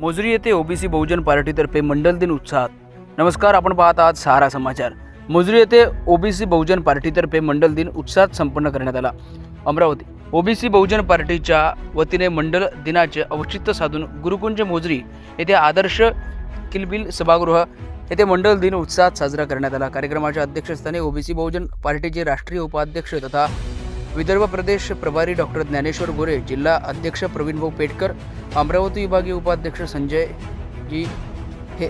मोजरी येथे ओबीसी बहुजन पार्टीतर्फे मंडल दिन उत्साहात. नमस्कार आपण पाहत आहात सहारा समाचार. मोजरी येथे ओबीसी बहुजन पार्टीतर्फे मंडल दिन उत्साहात संपन्न करण्यात आला. अमरावती ओबीसी बहुजन पार्टीच्या वतीने मंडल दिनाचे औचित्य साधून गुरुकुंज मोजरी येथे आदर्श किलबिल सभागृह येथे मंडल दिन उत्साहात साजरा करण्यात आला. कार्यक्रमाच्या अध्यक्षस्थानी ओबीसी बहुजन पार्टीचे राष्ट्रीय उपाध्यक्ष तथा विदर्भ प्रदेश प्रभारी डॉक्टर ज्ञानेश्वर गोरे जिल्हा अध्यक्ष प्रवीण भाऊ पेटकर अमरावती विभागीय उपाध्यक्ष संजय जी हे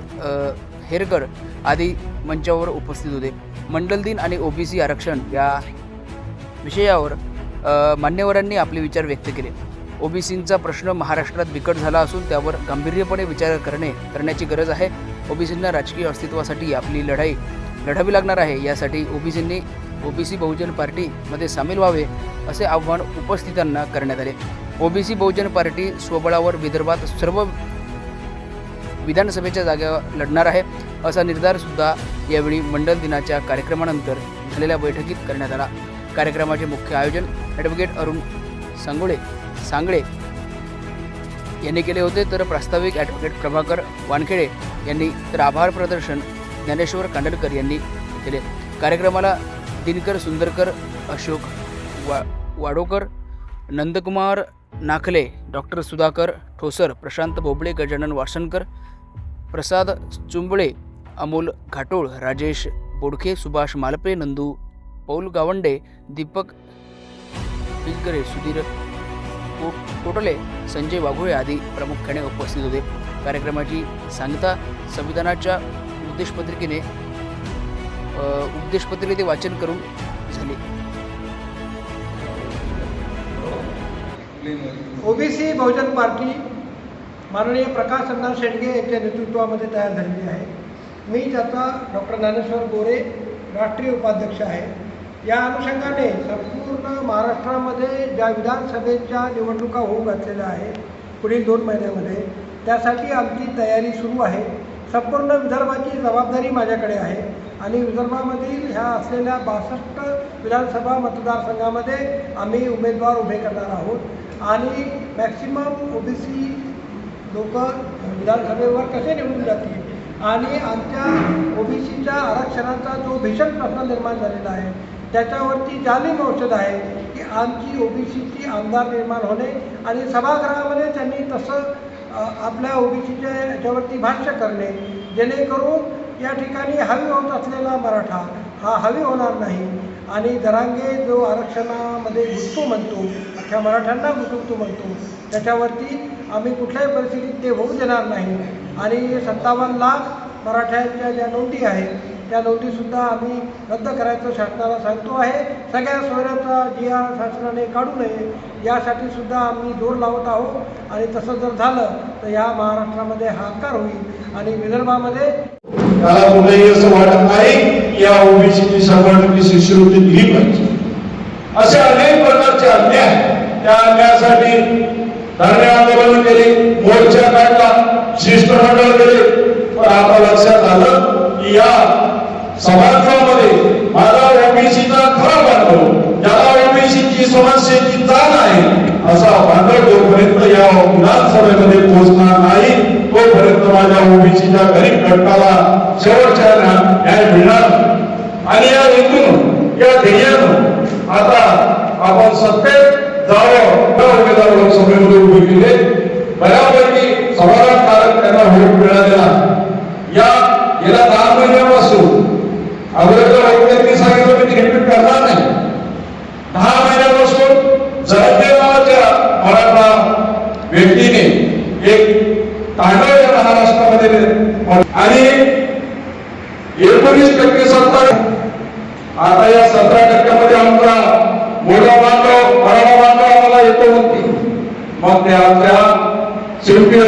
हेरकर आदी मंचावर उपस्थित होते. मंडल दिन आणि ओबीसी आरक्षण या विषयावर मान्यवरांनी आपले विचार व्यक्त केले. ओबीसींचा प्रश्न महाराष्ट्रात बिकट झाला असून त्यावर गांभीर्यपणे विचार करणे करण्याची गरज आहे. ओबीसींना राजकीय अस्तित्वासाठी आपली लढाई लढावी लागणार आहे यासाठी ओबीसींनी ओबीसी बहुजन पार्टीमध्ये सामील व्हावे असे आव्हान उपस्थितांना करण्यात आले. ओबीसी बहुजन पार्टी स्वबळावर विदर्भात सर्व विधानसभेच्या जागा लढणार आहे असा निर्धारसुद्धा यावेळी मंडल दिनाच्या कार्यक्रमानंतर झालेल्या बैठकीत करण्यात आला. कार्यक्रमाचे मुख्य आयोजन ॲडव्होकेट अरुण सांगोळे सांगळे यांनी केले होते. तर प्रास्ताविक ॲडव्होकेट प्रभाकर वानखेडे यांनी तर आभार प्रदर्शन ज्ञानेश्वर कांडलकर यांनी केले. कार्यक्रमाला दिनकर सुंदरकर अशोक वा वाडोकर नंदकुमार नाखले डॉक्टर सुधाकर ठोसर प्रशांत बोबळे गजानन वासनकर प्रसाद चुंबळे अमोल घाटोळ राजेश बोडखे सुभाष मालपे नंदू पौल गावंडे दीपक पिलकरे सुधीर को- कोटले संजय वाघोळे आदी प्रामुख्याने उपस्थित होते. कार्यक्रमाची सांगता संविधानाच्या उद्देशपत्रिकेने उपदेशपत्रे ते वाचन करून झाले. ओबीसी बहुजन पार्टी माननीय प्रकाश अण्णा शेंडगे यांच्या नेतृत्वामध्ये तयार झालेली आहे. मी त्याचा डॉक्टर ज्ञानेश्वर गोरे राष्ट्रीय उपाध्यक्ष आहे. या अनुषंगाने संपूर्ण महाराष्ट्रामध्ये ज्या विधानसभेच्या निवडणुका होऊ घातलेल्या आहे पुढील दोन महिन्यामध्ये त्यासाठी आमची तयारी सुरू आहे. संपूर्ण विदर्भाची जबाबदारी माझ्याकडे आहे. आणि विदर्भामधील ह्या असलेल्या बासष्ट विधानसभा मतदारसंघामध्ये आम्ही उमेदवार उभे करणार आहोत. आणि मॅक्सिमम ओबीसी लोक विधानसभेवर कसे निवडून जातील? आणि आमच्या ओबीसीच्या आरक्षणाचा जो भीषण प्रश्न निर्माण झालेला आहे त्याच्यावरती जालिम औषध आहे की आमची ओबीसीची आमदार निर्माण होणे आणि सभागृहामध्ये त्यांनी तसं आपल्या ओबीसीच्या याच्यावरती भाष्य करणे जेणेकरून या ठिकाणी हवी होत असलेला मराठा हा हवी होणार नाही. आणि दरांगे जो आरक्षणामध्ये घुसतो म्हणतो अख्ख्या मराठ्यांना घुसवतो म्हणतो त्याच्यावरती आम्ही कुठल्याही परिस्थितीत ते होऊ देणार नाही. आणि सत्तावन्न लाख मराठ्यांच्या ज्या नोंदी आहेत त्या नोटीसुद्धा आम्ही रद्द करायचं शासनाला सांगतो आहे. सगळ्या सोयऱ्याचा जी आर शासनाने काढू नये. यासाठी सुद्धा आम्ही जोर लावत आहोत. आणि तसं जर झालं तर या महाराष्ट्रामध्ये हाकार होईल. आणि विदर्भामध्ये त्याला कुठेही असं वाटत नाही या ओबीसीची संघटनेची शिष्यवृत्ती दिली पाहिजे. असे अनेक प्रकारचे अन्याय त्या अन्यायासाठी धरणे आंदोलन केले मोर्चा काढला शिष्टमंडळ केले. पण आता लक्षात आलं की या समाजामध्ये माझा ओबीसीचा खरा बांधव ज्याला ओबीसीची समस्येची ताण आहे असा बांधव जोपर्यंत या विधानसभेमध्ये पोहोचणार नाही तोपर्यंत माझ्या ओबीसीच्या गरीब घटकाला शेवटच्या न्याय मिळणार आणि या हेतून या ध्येयानं आता आपण सत्तेत जावं त्या लोकसभेमध्ये उभे केले. बऱ्यापैकी समाधानकारक त्यांना व्होट मिळालेला आणि एकोणीस टक्के सत्ता आता या सतरा टक्क्यामध्ये आमचा मोठा बांधव मराठा बांधव आम्हाला येतो म्हणते मग ते आमच्या शिल्पी